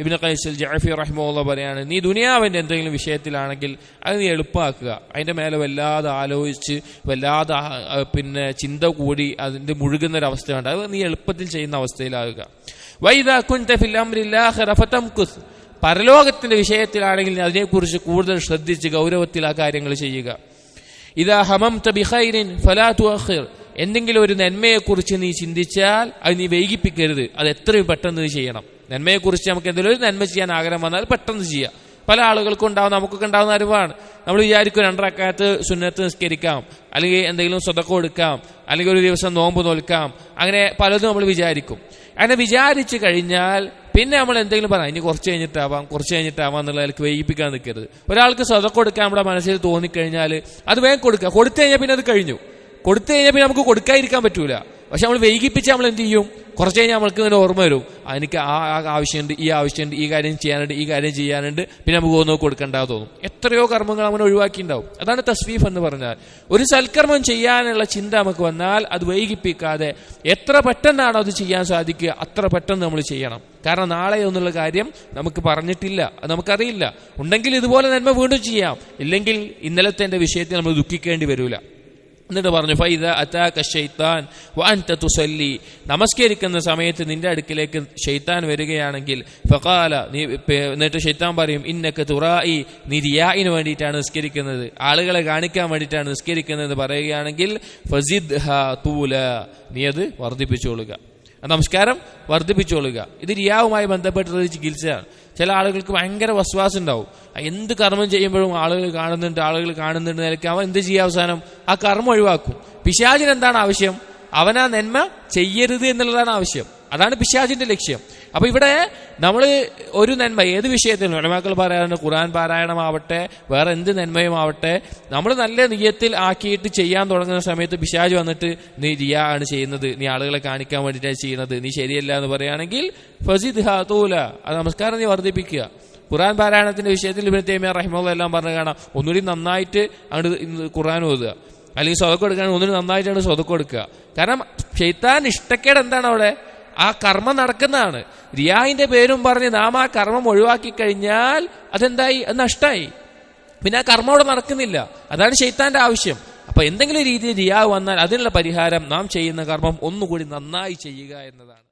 ഇബിന് കൈസൽ Jaffe റഹ്മുള്ള പറയാണ് നീ ദുനിയാവിന്റെ എന്തെങ്കിലും വിഷയത്തിലാണെങ്കിൽ അത് നീ എളുപ്പമാക്കുക അതിന്റെ മേലെ വല്ലാതെ ആലോചിച്ച് വല്ലാതെ പിന്നെ ചിന്ത കൂടി അതിന്റെ മുഴുകുന്ന ഒരു അവസ്ഥ വേണ്ട അത് നീ എളുപ്പത്തിൽ ചെയ്യുന്ന അവസ്ഥയിലാകുക. വൈദാ കുൻത ഫിൽ അംരിൽ ആഖിറ ഫതംകുസ്. പരലോകത്തിന്റെ വിഷയത്തിലാണെങ്കിൽ അതിനെക്കുറിച്ച് കൂടുതൽ ശ്രദ്ധിച്ച് ഗൗരവത്തിൽ ആ കാര്യങ്ങൾ ചെയ്യുക. ഇതാ ഹമം തബിഹൈരിൻ ഫലാ തുഅഖിർ. എന്തെങ്കിലും ഒരു നന്മയെക്കുറിച്ച് നീ ചിന്തിച്ചാൽ അത് നീ വൈകിപ്പിക്കരുത്. അത് എത്രയും പെട്ടെന്ന് ചെയ്യണം. നന്മയെക്കുറിച്ച് നമുക്ക് എന്തെങ്കിലും ഒരു നന്മ ചെയ്യാൻ ആഗ്രഹം വന്നാൽ പെട്ടെന്ന് ചെയ്യാം. പല ആളുകൾക്കും ഉണ്ടാവും നമുക്കൊക്കെ ഉണ്ടാവുന്ന അറിവാണ്. നമ്മൾ വിചാരിക്കും രണ്ടരക്കാലത്ത് സുന്നത്ത് നിസ്കരിക്കാം അല്ലെങ്കിൽ എന്തെങ്കിലും സ്വതക്കം കൊടുക്കാം അല്ലെങ്കിൽ ഒരു ദിവസം നോമ്പ് നോൽക്കാം. അങ്ങനെ പലതും നമ്മൾ വിചാരിക്കും. അങ്ങനെ വിചാരിച്ചു കഴിഞ്ഞാൽ പിന്നെ നമ്മൾ എന്തെങ്കിലും പറയാം ഇനി കുറച്ച് കഴിഞ്ഞിട്ടാവാം കുറച്ച് കഴിഞ്ഞിട്ടാവാം എന്നുള്ള നിലയ്ക്ക് വൈകിപ്പിക്കാൻ നിൽക്കരുത്. ഒരാൾക്ക് സ്വതക്കം കൊടുക്കാൻ നമ്മുടെ മനസ്സിൽ തോന്നിക്കഴിഞ്ഞാൽ അത് വേഗം കൊടുക്കുക. കൊടുത്തു കഴിഞ്ഞാൽ പിന്നെ അത് കഴിഞ്ഞു. കൊടുത്തു കഴിഞ്ഞാൽ പിന്നെ നമുക്ക് കൊടുക്കാതിരിക്കാൻ പറ്റൂല. പക്ഷെ നമ്മൾ വൈകിപ്പിച്ച് നമ്മൾ എന്ത് ചെയ്യും? കുറച്ച് കഴിഞ്ഞാൽ നമ്മൾക്ക് ഇങ്ങനെ ഓർമ്മ വരും. എനിക്ക് ആ ആവശ്യമുണ്ട് ഈ ആവശ്യമുണ്ട് ഈ കാര്യം ചെയ്യാനുണ്ട് ഈ കാര്യം ചെയ്യാനുണ്ട്. പിന്നെ നമുക്ക് ഒന്നും കൊടുക്കണ്ട തോന്നും. എത്രയോ കർമ്മങ്ങൾ അവൻ ഒഴിവാക്കിയിട്ടുണ്ടാവും അതാണ് തസ്വീഫ് എന്ന് പറഞ്ഞാൽ. ഒരു സൽക്കർമ്മം ചെയ്യാനുള്ള ചിന്ത നമുക്ക് വന്നാൽ അത് വൈകിപ്പിക്കാതെ എത്ര പെട്ടെന്നാണോ അത് ചെയ്യാൻ സാധിക്കുക അത്ര പെട്ടെന്ന് നമ്മൾ ചെയ്യണം. കാരണം നാളെ എന്നുള്ള കാര്യം നമുക്ക് പറഞ്ഞിട്ടില്ല. അത് നമുക്കറിയില്ല. ഉണ്ടെങ്കിൽ ഇതുപോലെ നന്മ വീണ്ടും ചെയ്യാം. ഇല്ലെങ്കിൽ ഇന്നലത്തെ എന്റെ വിഷയത്തിൽ നമ്മൾ ദുഃഖിക്കേണ്ടി വരൂല. എന്നിട്ട് പറഞ്ഞു ഫൈദ അതാക ഷെയ്ത്താൻ വഅൻത തുസല്ലി. നമസ്കരിക്കുന്ന സമയത്ത് നിന്റെ അടുക്കിലേക്ക് ഷെയ്ത്താൻ വരികയാണെങ്കിൽ ഫഖാല നീ എന്നിട്ട് ഷെയ്ത്താൻ പറയും ഇന്നക്ക് തുറായി നീ റിയായിന് വേണ്ടിയിട്ടാണ് നിസ്കരിക്കുന്നത്. ആളുകളെ കാണിക്കാൻ വേണ്ടിയിട്ടാണ് നിസ്കരിക്കുന്നത്. എന്ന് പറയുകയാണെങ്കിൽ ഫസിദ് തൂല. നീ അത് വർദ്ധിപ്പിച്ചോളുക. ആ നമസ്കാരം വർദ്ധിപ്പിച്ചോളുക. ഇത് റിയാവുമായി ബന്ധപ്പെട്ടുള്ള ചികിത്സയാണ്. ചില ആളുകൾക്ക് ഭയങ്കര വസ്വാസം ഉണ്ടാവും എന്ത് കർമ്മം ചെയ്യുമ്പോഴും ആളുകൾ കാണുന്നുണ്ട് ആളുകൾ കാണുന്നുണ്ട് നിലയ്ക്ക് അവൻ എന്ത് ചെയ്യുക അവസാനം? ആ കർമ്മം ഒഴിവാക്കും. പിശാചിന് എന്താണ് ആവശ്യം? അവനാ നന്മ ചെയ്യരുത് എന്നുള്ളതാണ് ആവശ്യം. അതാണ് പിശാചിന്റെ ലക്ഷ്യം. അപ്പൊ ഇവിടെ നമ്മൾ ഒരു നന്മ ഏത് വിഷയത്തിലും ഉടമാക്കൾ പറയാറുണ്ട് ഖുറാൻ പാരായണമാവട്ടെ വേറെ എന്ത് നന്മയുമാവട്ടെ നമ്മൾ നല്ല നിയത്തിൽ ആക്കിയിട്ട് ചെയ്യാൻ തുടങ്ങുന്ന സമയത്ത് പിശാജ് വന്നിട്ട് നീ റിയാ ആണ് ചെയ്യുന്നത് നീ ആളുകളെ കാണിക്കാൻ വേണ്ടിയിട്ടാണ് ചെയ്യുന്നത് നീ ശരിയല്ല എന്ന് പറയുകയാണെങ്കിൽ ഫസിദ് ഹാത്തൂല ആ നമസ്കാരം നീ വർദ്ധിപ്പിക്കുക. ഖുറാൻ പാരായണത്തിന്റെ വിഷയത്തിൽ ഇബിന് തേമിയ എല്ലാം പറഞ്ഞു കാണാം. ഒന്നുകൂടി നന്നായിട്ട് അങ്ങോട്ട് ഖുറാൻ ഓതുക. അല്ലെങ്കിൽ സ്വതക്കം എടുക്കുകയാണെങ്കിൽ ഒന്നുകൂടി നന്നായിട്ടാണ് സ്വതക്കം കൊടുക്കുക. കാരണം ഷെയ്ത്താൻ ഇഷ്ടക്കേട് എന്താണ് അവിടെ? ആ കർമ്മം നടക്കുന്നതാണ്. റിയാഹിന്റെ പേരും പറഞ്ഞ് നാം ആ കർമ്മം ഒഴിവാക്കി കഴിഞ്ഞാൽ അതെന്തായി? അത് നഷ്ടമായി പിന്നെ ആ കർമ്മം അവിടെ നടക്കുന്നില്ല. അതാണ് ശൈത്താന്റെ ആവശ്യം. അപ്പൊ എന്തെങ്കിലും രീതിയിൽ റിയാവ് വന്നാൽ അതിനുള്ള പരിഹാരം നാം ചെയ്യുന്ന കർമ്മം ഒന്നുകൂടി നന്നായി ചെയ്യുക എന്നതാണ്.